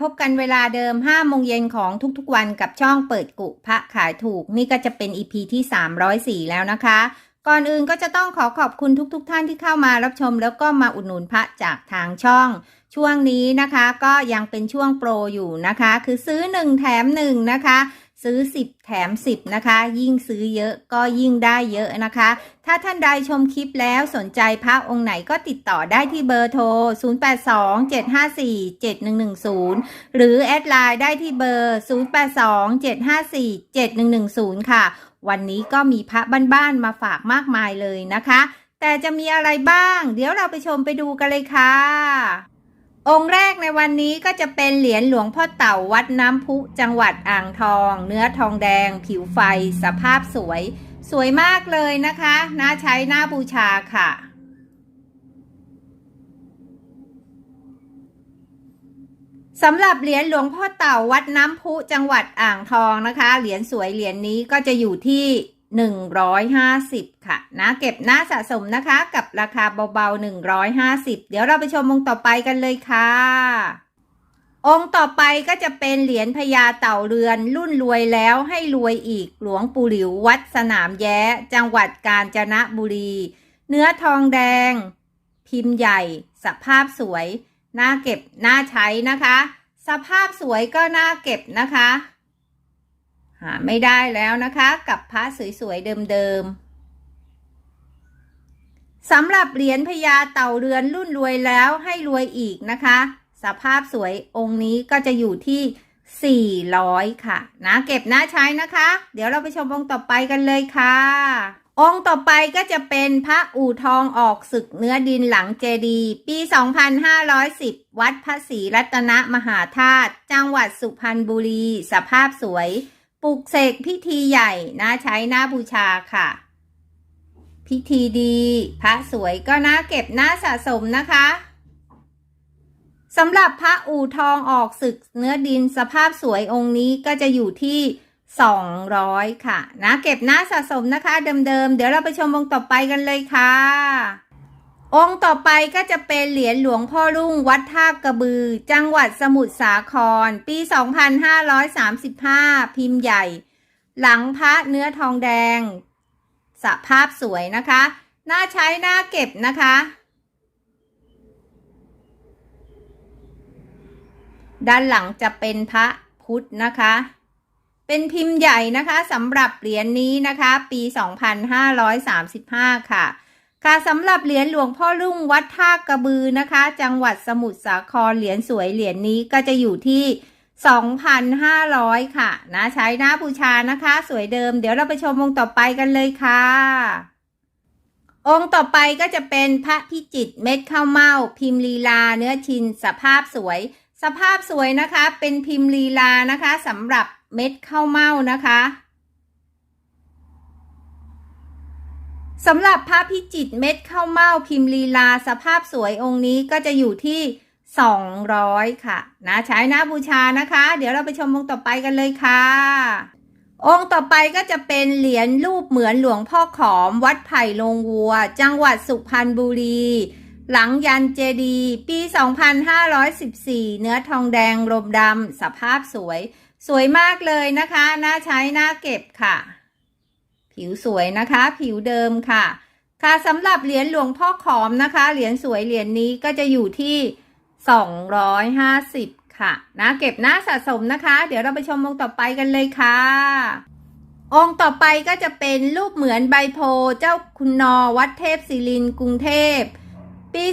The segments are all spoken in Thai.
พบกันเวลาเดิม5โมงเย็นของทุกๆวันกับช่องเปิดกุพระขายถูก นี่ก็จะเป็น EP ที่ 304 แล้วนะคะ ก่อนอื่นก็จะต้องขอขอบคุณทุกๆทท่านที่เข้ามารับชม แล้วก็มาอุดหนุนพระจากทางช่อง ช่วงนี้นะคะก็ยังเป็นช่วงโปรอยู่นะคะ คือซื้อ 1 แถม 1 นะคะ ซื้อ 10 แถม 10 นะคะ ยิ่งซื้อเยอะก็ยิ่งได้เยอะนะคะ ถ้าท่านใดชมคลิปแล้วสนใจพระองค์ไหนก็ติดต่อได้ที่เบอร์โทร 0827547110 หรือแอดไลน์ได้ที่เบอร์ 0827547110 ค่ะ วันนี้ก็มีพระบ้านๆมาฝากมากมายเลยนะคะ แต่จะมีอะไรบ้าง เดี๋ยวเราไปชมไปดูกันเลยค่ะ องค์แรกในวันนี้ก็จะเป็นเหรียญหลวงพ่อเต่าวัดน้ำพุจังหวัดอ่างทอง เนื้อทองแดง ผิวไฟ สภาพสวย สวยมากเลยนะคะ น่าใช้น่าบูชาค่ะ สำหรับเหรียญหลวงพ่อเต่าวัดน้ำพุจังหวัดอ่างทองนะคะ เหรียญสวยเหรียญนี้ก็จะอยู่ที่ 150 ค่ะนะเก็บหน้าสะสมนะคะกับราคาเบาๆ 150 เดี๋ยวเราไปชมองค์ต่อไปกันเลยค่ะ องค์ต่อไปก็จะเป็นเหรียญพญาเต่าเรือน รุ่นรวยแล้วให้รวยอีกหลวงปู่หลิววัดสนามแย้ จังหวัดกาญจนบุรี เนื้อทองแดง พิมพ์ใหญ่ สภาพสวยน่าเก็บน่าใช้นะคะ สภาพสวยก็น่าเก็บนะคะ หาไม่ได้แล้วนะคะ กับพระสวยๆเดิมๆสำหรับเหรียญพญาเต่าเรือนรุ่นรวยแล้วให้รวยอีกนะคะ สภาพสวยองค์นี้ก็จะอยู่ที่ 400 ค่ะ นะเก็บน่าใช้นะคะ เดี๋ยวเราไปชมองค์ต่อไปกันเลยค่ะ องค์ต่อไปก็จะเป็นพระอู่ทองออกศึกเนื้อดินหลังเจดีปี 2510 วัดพระศรีรัตนมหาธาตุจังหวัดสุพรรณบุรี สภาพสวย ปลุกเสกพิธีใหญ่น่าใช้น่าบูชาค่ะ พิธีดีพระสวยก็น่าเก็บน่าสะสมนะคะสำหรับพระอู่ทองออกศึกเนื้อดินสภาพสวยองค์นี้ก็จะอยู่ที่ 200 ค่ะนะเก็บน่าสะสมนะคะ เดิมๆเดี๋ยวเราไปชมองค์ต่อไปกันเลยค่ะ องค์ต่อไปก็จะเป็นเหรียญหลวงพ่อรุ่งวัดท่ากระบือ จังหวัดสมุทรสาคร ปี 2535 พิมพ์ใหญ่ หลังพระเนื้อทองแดง สภาพสวยนะคะ น่าใช้น่าเก็บนะคะ ด้านหลังจะเป็นพระพุทธนะคะ เป็นพิมพ์ใหญ่นะคะสำหรับเหรียญนนี้นะคะ ปี 2535 ค่ะ ค่ะสำหรับเหรียญหลวงพ่อรุ่งวัดท่ากระบือนะคะ จังหวัดสมุทรสาครเหรียญสวยเหรียญนี้ก็จะอยู่ที่ 2,500 ค่ะนะใช้หน้าบูชานะคะ สวยเดิม เดี๋ยวเราไปชมองค์ต่อไปกันเลยค่ะ องค์ต่อไปก็จะเป็นพระพิจิตรเม็ดข้าวเม่า พิมพ์ลีลา เนื้อชินสภาพสวย สภาพสวยนะคะ เป็นพิมพ์ลีลานะคะสำหรับเม็ดข้าวเม่านะคะ สำหรับพระพิจิตเม็ดข้าวเม่าพิมพ์ลีลาสภาพสวยองค์นี้ก็จะอยู่ที่ 200 ค่ะ นะใช้นะบูชานะคะ เดี๋ยวเราไปชมองค์ต่อไปกันเลยค่ะ องค์ต่อไปก็จะเป็นเหรียญรูปเหมือนหลวงพ่อขอม วัดไผ่ลงวัว จังหวัดสุพรรณบุรี หลังยันเจดีย์ปี 2514 เนื้อทองแดงลมดำสภาพสวย สวยมากเลยนะคะน่าใช้น่าเก็บค่ะ ผิวสวยนะคะ ผิวเดิมค่ะ ค่ะสำหรับเหรียญหลวงพ่อขอมนะคะ เหรียญสวยเหรียญนี้ก็จะอยู่ที่ 250 ค่ะ นะ เก็บหน้าสะสมนะคะ เดี๋ยวเราไปชมองค์ต่อไปกันเลยค่ะ องค์ต่อไปก็จะเป็นรูปเหมือนใบโพเจ้าคุณนอวัดเทพศิรินกรุงเทพ ปี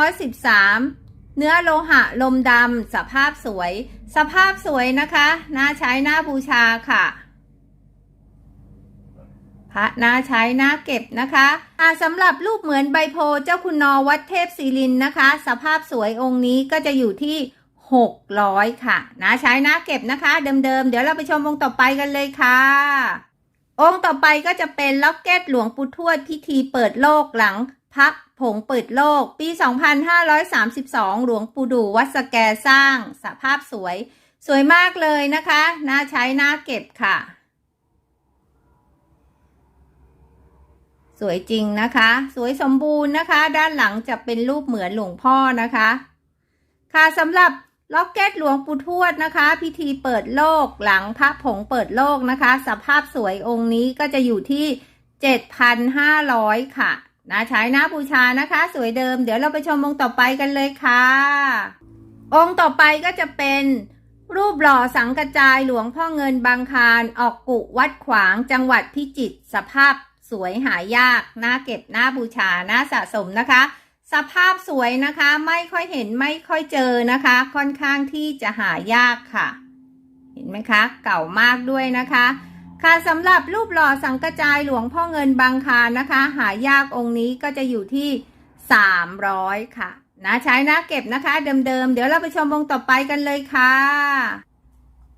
2513เนื้อโลหะลมดำสภาพสวย สภาพสวยนะคะ น่าใช้น่าบูชาค่ะ พระน่าใช้น่าเก็บนะคะอ่าสำหรับรูปเหมือนใบโพเจ้าคุณนอวัดเทพศิรินนะคะ สภาพสวยองค์นี้ก็จะอยู่ที่ 600 ค่ะน่าใช้น่าเก็บนะคะ เดิมๆ เดี๋ยวเราไปชมองค์ต่อไปกันเลยค่ะ องค์ต่อไปก็จะเป็นล็อกเก็ตหลวงปู่ทวดพิธีเปิดโลกหลังพระผงเปิดโลก ปี 2532 หลวงปู่ดูวัดสแกสร้าง สภาพสวย สวยมากเลยนะคะน่าใช้น่าเก็บค่ะ สวยจริงนะคะ สวยสมบูรณ์นะคะ ด้านหลังจะเป็นรูปเหมือนหลวงพ่อนะคะ ค่ะสำหรับล็อกเก็ตหลวงปู่ทวดนะคะ พิธีเปิดโลกหลังพระผงเปิดโลกนะคะ สภาพสวยองค์นี้ก็จะอยู่ที่ 7,500 ค่ะนะใช้นะบูชานะคะ สวยเดิม เดี๋ยวเราไปชมองค์ต่อไปกันเลยค่ะ องค์ต่อไปก็จะเป็นรูปหล่อสังกระจายหลวงพ่อเงินบางคารออกกุวัดขวางจังหวัดพิจิตรสภาพ สวยหายากน่าเก็บน่าบูชาน่าสะสมนะคะ สภาพสวยนะคะไม่ค่อยเห็นไม่ค่อยเจอนะคะ ค่อนข้างที่จะหายากค่ะ เห็นไหมคะ เก่ามากด้วยนะคะ ค่ะสำหรับรูปหล่อสังกจายหลวงพ่อเงินบางคานะคะ หายากองค์นี้ก็จะอยู่ที่ 300 ค่ะนะใช้นะเก็บนะคะ เดิมๆเดี๋ยวเราไปชมองค์ต่อไปกันเลยค่ะ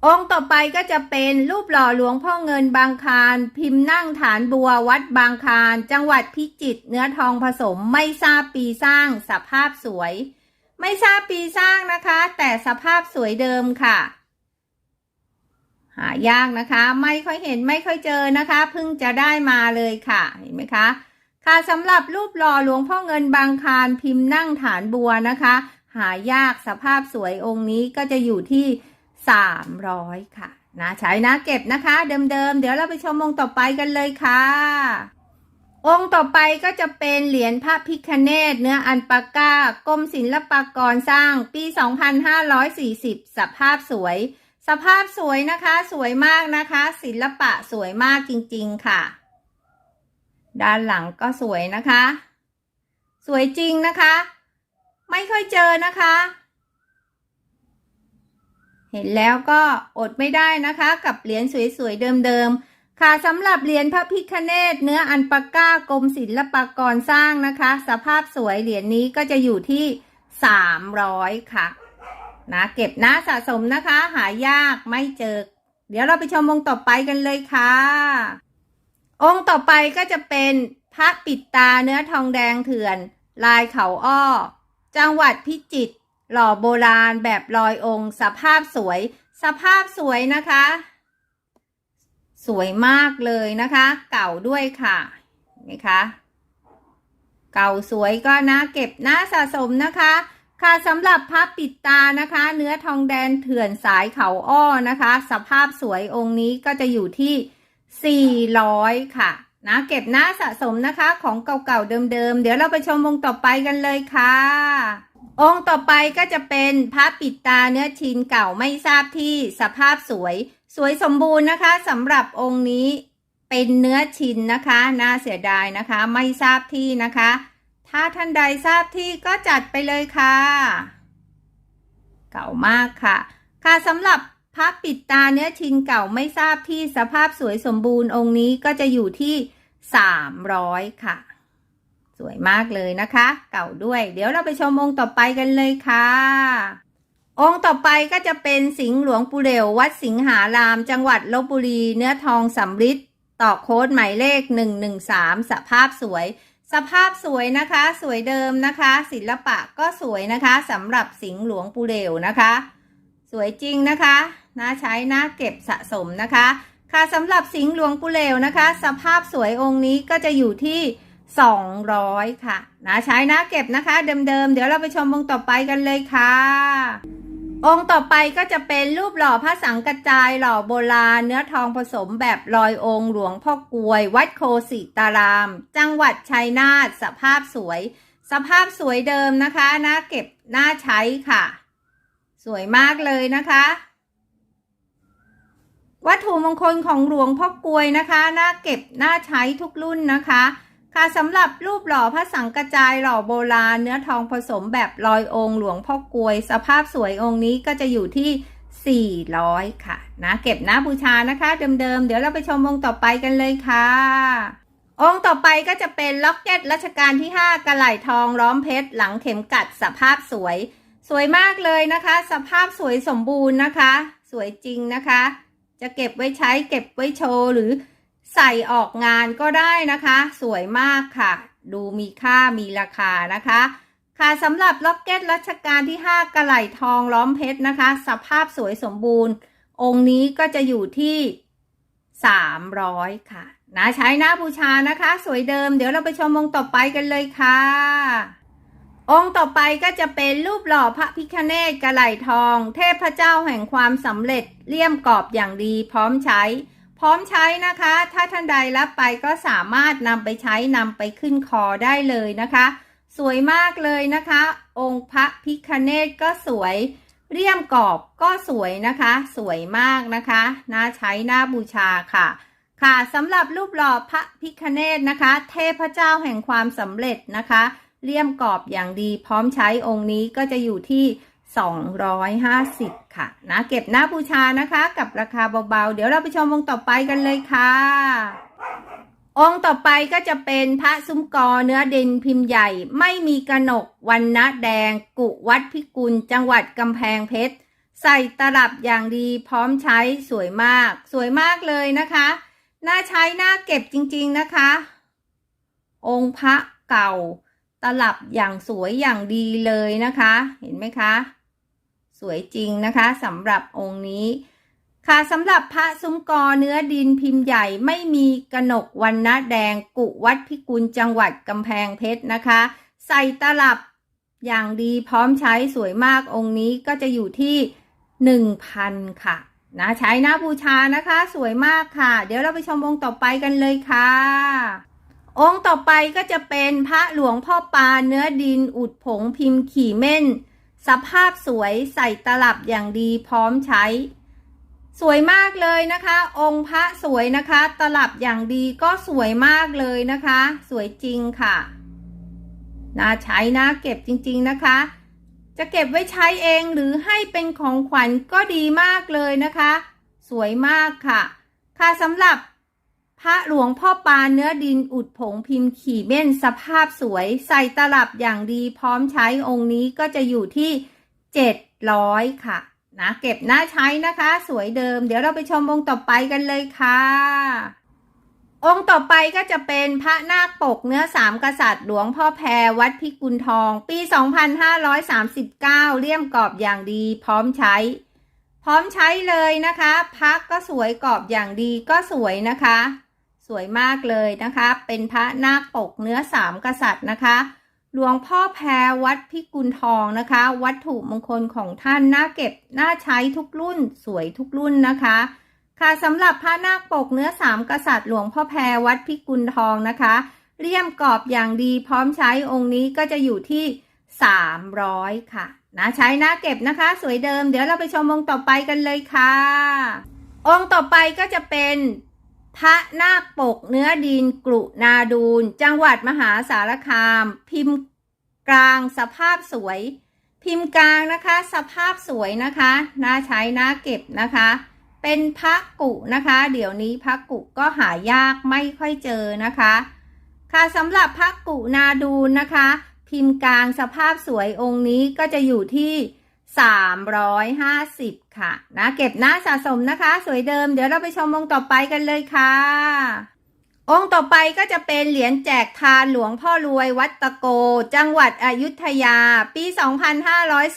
องค์ต่อไปก็จะเป็นรูปหล่อหลวงพ่อเงินบางคาร พิมพ์นั่งฐานบัววัดบางคาร จังหวัดพิจิตรเนื้อทองผสมไม่ทราบปีสร้างสภาพสวย ไม่ทราบปีสร้างนะคะ แต่สภาพสวยเดิมค่ะ หายากนะคะ ไม่ค่อยเห็นไม่ค่อยเจอนะคะเพิ่งจะได้มาเลยค่ะเห็นไหมคะ ค่ะสำหรับรูปหล่อหลวงพ่อเงินบางคารพิมพ์นั่งฐานบัวนะคะ หายากสภาพสวยองค์นี้ก็จะอยู่ที่ 300 ค่ะนะใช้นะเก็บนะคะ เดิมๆ เดี๋ยวเราไปชมองค์ต่อไปกันเลยค่ะ องค์ต่อไปก็จะเป็นเหรียญพระพิคเนตเนื้ออันปาก้ากรมศิลปากรสร้างปี 2540 สภาพสวย สภาพสวยนะคะ สวยมากนะคะ ศิลปะสวยมากจริงๆค่ะ ด้านหลังก็สวยนะคะ สวยจริงนะคะ ไม่ค่อยเจอนะคะ เห็นแล้วก็อดไม่ได้นะคะกับเหรียญสวยๆเดิมๆ ค่ะสำหรับเหรียญพระพิคเนตเนื้ออันปาก้ากรมศิลปากรสร้างนะคะ สภาพสวยเหรียญนี้ก็จะอยู่ที่ 300 ค่ะนะเก็บนะสะสมนะคะ หายากไม่เจอ เดี๋ยวเราไปชมองค์ต่อไปกันเลยค่ะ องค์ต่อไปก็จะเป็นพระปิดตาเนื้อทองแดงเถื่อน ลายเขาอ้อ จังหวัดพิจิตร หล่อโบราณแบบลอยองค์ สภาพสวย สภาพสวยนะคะ สวยมากเลยนะคะ เก่าด้วยค่ะเห็นไหมคะเก่าสวยก็น่าเก็บน่าสะสมนะคะค่ะสำหรับพระปิดตานะคะ เนื้อทองแดงเถื่อนสายเขาอ้อนะคะ สภาพสวยองค์นี้ก็จะอยู่ที่ 400 ค่ะ นะเก็บหน้าสะสมนะคะของเก่าๆเดิมๆ เดี๋ยวเราไปชมองต่อไปกันเลยค่ะ องค์ต่อไปก็จะเป็นพระปิดตาเนื้อชินเก่าไม่ทราบที่สภาพสวย สวยสมบูรณ์นะคะสำหรับองค์นี้เป็นเนื้อชินนะคะ น่าเสียดายนะคะ ไม่ทราบที่นะคะ ถ้าท่านใดทราบที่ก็จัดไปเลยค่ะ เก่ามากค่ะ ค่ะสำหรับพระปิดตาเนื้อชินเก่าไม่ทราบที่สภาพสวยสมบูรณ์องค์นี้ก็จะอยู่ที่ 300 ค่ะ วยมากเลยนะคะ เก่าด้วย เดี๋ยวเราไปชมองค์ต่อไปกันเลยค่ะ องค์ต่อไปก็จะเป็นสิงห์หลวงปู่เหลววัดสิงหาราม จังหวัดลบบุรี เนื้อทองสำริดต่อโค้ดหมายเลข 113 สภาพสวย สภาพสวยนะคะ สวยเดิมนะคะ ศิลปะก็สวยนะคะสำหรับสิงห์หลวงปู่เหลวนะคะ สวยจริงนะคะน่าใช้น่าเก็บสะสมนะคะ ค่ะสำหรับสิงห์หลวงปู่เหลวนะคะ สภาพสวยองค์นี้ก็จะอยู่ที่ 200 ค่ะนะใช้นะเก็บนะคะ เดิมๆ เดี๋ยวเราไปชมองค์ต่อไปกันเลยค่ะ องค์ต่อไปก็จะเป็นรูปหล่อพระสังกระจายหล่อโบราณเนื้อทองผสมแบบลอยองค์หลวงพ่อกลวย วัดโคสิตาราม จังหวัดชัยนาทสภาพสวย สภาพสวยเดิมนะคะน่าเก็บน่าใช้ค่ะ สวยมากเลยนะคะวัตถุมงคลของหลวงพ่อกลวยนะคะ น่าเก็บน่าใช้ทุกรุ่นนะคะ ค่ะสำหรับรูปหล่อพระสังกระจายหล่อโบราณ เนื้อทองผสมแบบลอยองค์หลวงพ่อกลวย สภาพสวยองค์นี้ก็จะอยู่ที่ 400 ค่ะนะเก็บนะบูชานะคะ เดิมๆ เดี๋ยวเราไปชมองค์ต่อไปกันเลยค่ะ องค์ต่อไปก็จะเป็นล็อกเก็ตรัชกาลที่ 5 กระไหล่ทองล้อมเพชร หลังเข็มกัดสภาพสวย สวยมากเลยนะคะ สภาพสวยสมบูรณ์นะคะ สวยจริงนะคะ จะเก็บไว้ใช้เก็บไว้โชว์หรือ ใส่ออกงานก็ได้นะคะ สวยมากค่ะ ดูมีค่ามีราคานะคะ ค่ะสำหรับล็อกเก็ตรัชกาลที่ 5 กระไหลทองล้อมเพชรนะคะ สภาพสวยสมบูรณ์ องค์นี้ก็จะอยู่ที่ 300 ค่ะนะใช้หน้าบูชานะคะ สวยเดิม เดี๋ยวเราไปชมองค์ต่อไปกันเลยค่ะ องค์ต่อไปก็จะเป็นรูปหล่อพระพิคเนตกระไหลทอง เทพเจ้าแห่งความสำเร็จเลี่ยมกรอบอย่างดีพร้อมใช้ พร้อมใช้นะคะ ถ้าท่านใดรับไปก็สามารถนำไปใช้นำไปขึ้นคอได้เลยนะคะ สวยมากเลยนะคะ องค์พระพิคเนตก็สวยเลี่ยมกรอบก็สวยนะคะ สวยมากนะคะน่าใช้น่าบูชาค่ะ ค่ะสำหรับรูปหล่อพระพิคเนตนะคะ เทพเจ้าแห่งความสำเร็จนะคะเลี่ยมกรอบอย่างดีพร้อมใช้องค์นี้ก็จะอยู่ที่ 250 ค่ะนะเก็บหน้าบูชานะคะ กับราคาเบาๆ เดี๋ยวเราไปชมองค์ต่อไปกันเลยค่ะ องค์ต่อไปก็จะเป็นพระซุ้มกอเนื้อเด่นพิมพ์ใหญ่ ไม่มีกระหนกวันนะแดง กุวัดพิกุล จังหวัดกำแพงเพชร ใส่ตลับอย่างดีพร้อมใช้สวยมาก สวยมากเลยนะคะ น่าใช้น่าเก็บจริงๆนะคะ องค์พระเก่า ตลับอย่างสวยอย่างดีเลยนะคะ เห็นไหมคะ สวยจริงนะคะสำหรับองค์นี้ ค่ะสำหรับพระซุ้มกอเนื้อดินพิมพ์ใหญ่ไม่มีกระหนกวันนะแดงกุวัดพิกุลจังหวัดกำแพงเพชรนะคะ ใส่ตลับอย่างดีพร้อมใช้สวยมากองค์นี้ก็จะอยู่ที่หนึ่งพันค่ะนะใช้หน้าบูชานะคะ สวยมากค่ะ เดี๋ยวเราไปชมองค์ต่อไปกันเลยค่ะ องค์ต่อไปก็จะเป็นพระหลวงพ่อปาเนื้อดินอุดผงพิมพ์ขี่เม่น สภาพสวยใส่ตลับอย่างดีพร้อมใช้ สวยมากเลยนะคะ องค์พระสวยนะคะ ตลับอย่างดีก็สวยมากเลยนะคะ สวยจริงค่ะน่าใช้น่าเก็บจริงๆนะคะ จะเก็บไว้ใช้เองหรือให้เป็นของขวัญก็ดีมากเลยนะคะ สวยมากค่ะ ค่ะสำหรับ พระหลวงพ่อปานเนื้อดินอุดผงพิมพ์ขี่เม่นสภาพสวย ใส่ตลับอย่างดีพร้อมใช้องค์นี้ก็จะอยู่ที่ 700 ค่ะ นะ เก็บหน้าใช้นะคะ สวยเดิม เดี๋ยวเราไปชมองค์ต่อไปกันเลยค่ะ องค์ต่อไปก็จะเป็นพระนาคปกเนื้อสามกษัตริย์หลวงพ่อแพรวัดพิกุลทอง ปี 2539 เลี่ยมกรอบอย่างดีพร้อมใช้พร้อมใช้เลยนะคะ พักก็สวยกรอบอย่างดีก็สวยนะคะ วยมากเลยนะคะ เป็นพระนาคปกเนื้อสามกษัตริย์นะคะ หลวงพ่อแพรวัดพิกุลทองนะคะ วัตถุมงคลของท่านน่าเก็บน่าใช้ทุกรุ่นสวยทุกรุ่นนะคะ ค่ะสำหรับพระนาคปกเนื้อสามกษัตริย์หลวงพ่อแพรวัดพิกุลทองนะคะ เลี่ยมกรอบอย่างดีพร้อมใช้องค์นี้ก็จะอยู่ที่ 300 ค่ะนะใช้น่าเก็บนะคะ สวยเดิม เดี๋ยวเราไปชมองค์ต่อไปกันเลยค่ะ องค์ต่อไปก็จะเป็น พระนาคปกเนื้อดินกรุนาดูน จังหวัดมหาสารคาม พิมพ์กลางสภาพสวย พิมพ์กลางนะคะ สภาพสวยนะคะน่าใช้น่าเก็บนะคะ เป็นพระกุนะคะ เดี๋ยวนี้พระกุก็หายากไม่ค่อยเจอนะคะ ค่ะสำหรับพระกุนาดูนนะคะ พิมพ์กลางสภาพสวยองค์นี้ก็จะอยู่ที่ 350 ค่ะนะเก็บหน้าสะสมนะคะ สวยเดิมเดี๋ยวเราไปชมองค์ต่อไปกันเลยค่ะ องค์ต่อไปก็จะเป็นเหรียญแจกทานหลวงพ่อรวยวัดตะโก จังหวัดอยุธยา ปี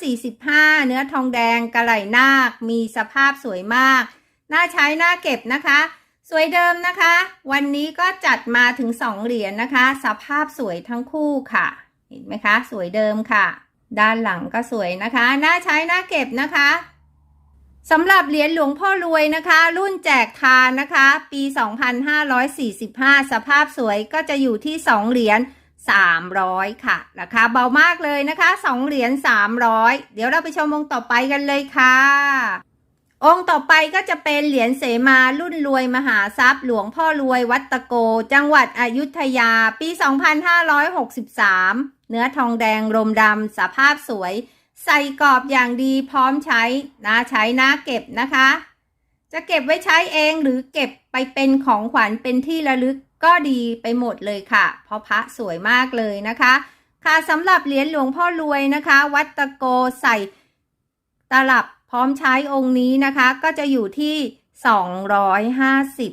2545 เนื้อทองแดงกระไหลนาค มีสภาพสวยมาก น่าใช้น่าเก็บนะคะ สวยเดิมนะคะ วันนี้ก็จัดมาถึง 2 เหรียญนะคะ สภาพสวยทั้งคู่ค่ะ เห็นไหมคะ สวยเดิมค่ะ ด้านหลังก็สวยนะคะน่าใช้น่าเก็บนะคะสำหรับเหรียญหลวงพ่อรวยนะคะ รุ่นแจกทานนะคะ ปี 2545 สภาพสวยก็จะอยู่ที่ 2 เหรียญ300 ค่ะ ราคาเบามากเลยนะคะ 2 เหรียญ300 เดี๋ยวเราไปชมองค์ต่อไปกันเลยค่ะ องค์ต่อไปก็จะเป็นเหรียญเสมารุ่นรวยมหาทรัพย์ หลวงพ่อรวยวัดตะโก จังหวัดอยุธยา ปี 2563 เนื้อทองแดงรมดำสภาพสวย ใส่กรอบอย่างดีพร้อมใช้น่าใช้น่าเก็บนะคะ จะเก็บไว้ใช้เองหรือเก็บไปเป็นของขวัญเป็นที่ระลึกก็ดีไปหมดเลยค่ะ เพราะพระสวยมากเลยนะคะ ค่ะสำหรับเหรียญหลวงพ่อรวยนะคะ วัดตะโกใส่ตลับพร้อมใช้องค์นี้นะคะ ก็จะอยู่ที่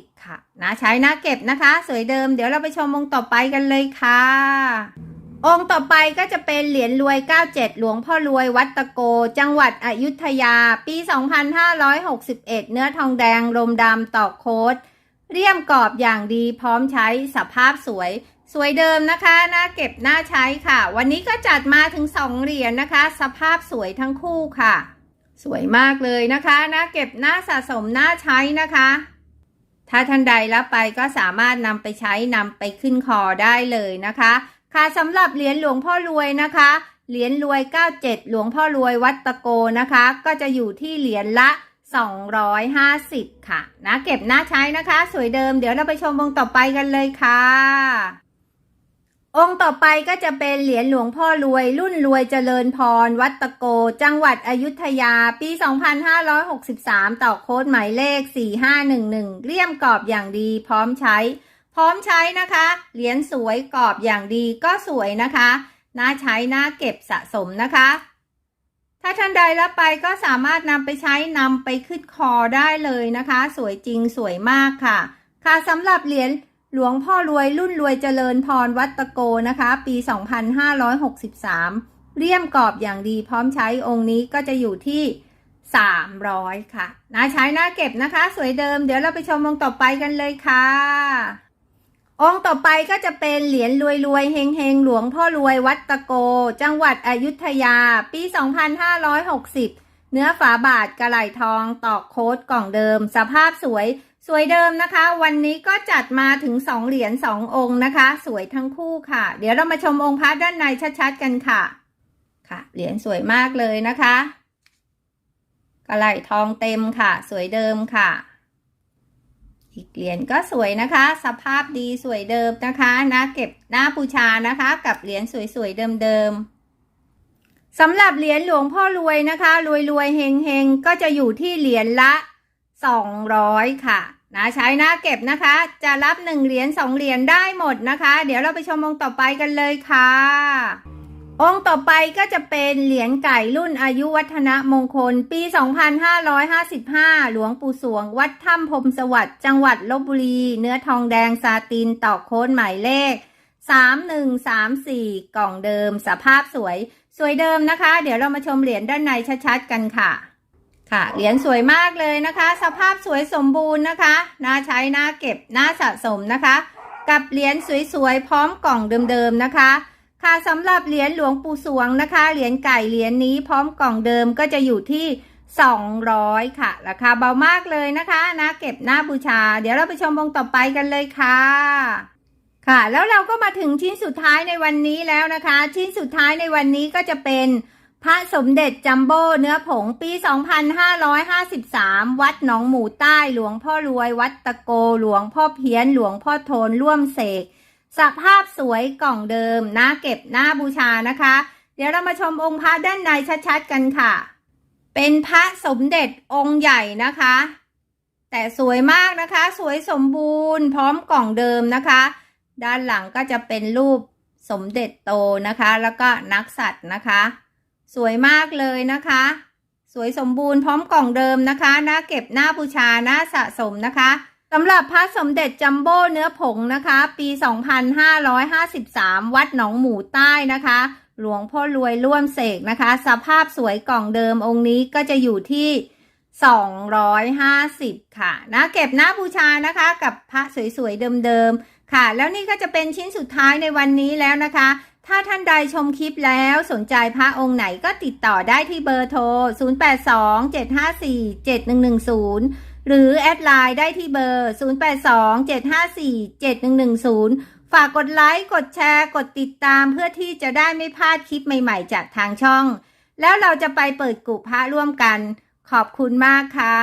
250 ค่ะนะใช้น่าเก็บนะคะ สวยเดิมเดี๋ยวเราไปชมองค์ต่อไปกันเลยค่ะ องค์ต่อไปก็จะเป็นเหรียญรวย 97 หลวงพ่อรวยวัดตะโก จังหวัดอยุธยา ปี 2561 เนื้อทองแดงรมดำต่อโค้ดเรียมกรอบอย่างดีพร้อมใช้สภาพสวย สวยเดิมนะคะน่าเก็บน่าใช้ค่ะ วันนี้ก็จัดมาถึงสองเหรียญนะคะ สภาพสวยทั้งคู่ค่ะ สวยมากเลยนะคะน่าเก็บน่าสะสมน่าใช้นะคะถ้าท่านใดรับไปก็สามารถนำไปใช้นำไปขึ้นคอได้เลยนะคะ ค่ะสำหรับเหรียญหลวงพ่อรวยนะคะ เหรียญรวย 97 หลวงพ่อรวยวัดตะโกนะคะ ก็จะอยู่ที่เหรียญละ 250 ค่ะนะเก็บหน้าใช้นะคะ สวยเดิมเดี๋ยวเราไปชมวงต่อไปกันเลยค่ะ องค์ต่อไปก็จะเป็นเหรียญหลวงพ่อรวย รุ่นรวยเจริญพร วัดตะโก จังหวัดอยุธยา ปี 2563 ต่อโค้ดหมายเลข 4511 เลี่ยมกรอบอย่างดีพร้อมใช้ พร้อมใช้นะคะ เหรียญสวยกรอบอย่างดีก็สวยนะคะ น่าใช้น่าเก็บสะสมนะคะ ถ้าท่านใดรับไปก็สามารถนำไปใช้นำไปขึ้นคอได้เลยนะคะ สวยจริงสวยมากค่ะ ค่ะสำหรับเหรียญหลวงพ่อรวยรุ่นรวยเจริญพรวัตโกนะคะ ปี 2563 เลี่ยมกรอบอย่างดีพร้อมใช้องค์นี้ก็จะอยู่ที่ 300 ค่ะน่าใช้น่าเก็บนะคะ สวยเดิม เดี๋ยวเราไปชมองค์ต่อไปกันเลยค่ะ องค์ต่อไปก็จะเป็นเหรียญรวยรวยเฮงเฮงหลวงพ่อรวยวัดตะโก จังหวัดอยุธยา ปี 2560 เนื้อฝาบาทกระไหลทองตอกโค้ดกล่องเดิม สภาพสวย สวยเดิมนะคะ วันนี้ก็จัดมาถึง 2 เหรียญ2องค์นะคะ สวยทั้งคู่ค่ะ เดี๋ยวเรามาชมองค์พระด้านในชัดๆกันค่ะ ค่ะ เหรียญสวยมากเลยนะคะกระไหลทองเต็มค่ะ สวยเดิมค่ะ อีกเหรียญก็สวยนะคะ สภาพดีสวยเดิมนะคะนะเก็บหน้าบูชานะคะ กับเหรียญสวยๆเดิมๆสำหรับเหรียญหลวงพ่อรวยนะคะ รวยรวยๆเฮงเฮงๆก็จะอยู่ที่เหรียญละ 200 ค่ะนะใช้หน้าเก็บนะคะ จะรับ1เหรียญ2เหรียญได้หมดนะคะ เดี๋ยวเราไปชมองต่อไปกันเลยค่ะ องค์ต่อไปก็จะเป็นเหรียญไก่รุ่นอายุวัฒนะมงคล ปี 2555 หลวงปู่สวง วัดถ้ำพรมสวัสดิ์จังหวัดลบบุรี เนื้อทองแดงซาตินต่อโค้ดหมายเลข 3134 กล่องเดิม สภาพสวย สวยเดิมนะคะ เดี๋ยวเรามาชมเหรียญด้านในชัดๆ กันค่ะ ค่ะเหรียญสวยมากเลยนะคะ สภาพสวยสมบูรณ์นะคะ น่าใช้น่าเก็บน่าสะสมนะคะ กับเหรียญสวยๆ พร้อมกล่องเดิมๆนะคะ ค่ะสำหรับเหรียญหลวงปู่สวงนะคะ เหรียญไก่เหรียญนี้พร้อมกล่องเดิมก็จะอยู่ที่ 200 ค่ะ ราคาเบามากเลยนะคะนะเก็บหน้าบูชา เดี๋ยวเราไปชมวงต่อไปกันเลยค่ะค่ะ แล้วเราก็มาถึงชิ้นสุดท้ายในวันนี้แล้วนะคะ ชิ้นสุดท้ายในวันนี้ก็จะเป็นพระสมเด็จจัมโบ้เนื้อผงปี 2553 วัดหนองหมูใต้หลวงพ่อรวย วัดตะโกหลวงพ่อเพี้ยนหลวงพ่อโทนร่วมเสก สภาพสวยกล่องเดิมน่าเก็บน่าบูชานะคะ เดี๋ยวเรามาชมองค์พระด้านในชัดๆกันค่ะ เป็นพระสมเด็จองค์ใหญ่นะคะ แต่สวยมากนะคะ สวยสมบูรณ์พร้อมกล่องเดิมนะคะ ด้านหลังก็จะเป็นรูปสมเด็จโตนะคะ แล้วก็นักสัตว์นะคะ สวยมากเลยนะคะ สวยสมบูรณ์พร้อมกล่องเดิมนะคะน่าเก็บหน้าบูชาน่าสะสมนะคะ สำหรับพระสมเด็จจัมโบ้เนื้อผงนะคะ ปี 2553 วัดหนองหมูใต้นะคะ หลวงพ่อรวยร่วมเสกนะคะ สภาพสวยกล่องเดิมองค์นี้ก็จะอยู่ที่ 250 ค่ะนะเก็บหน้าบูชานะคะกับพระสวยๆเดิมๆ ค่ะ แล้วนี่ก็จะเป็นชิ้นสุดท้ายในวันนี้แล้วนะคะ ถ้าท่านใดชมคลิปแล้วสนใจพระองค์ไหนก็ติดต่อได้ที่เบอร์โทร 0827547110 หรือแอดไลน์ได้ที่เบอร์ 0827547110 ฝากกดไลค์กดแชร์ กดติดตามเพื่อที่จะได้ไม่พลาดคลิปใหม่ๆ จากทางช่อง แล้วเราจะไปเปิดกุพระร่วมกัน ขอบคุณมากค่ะ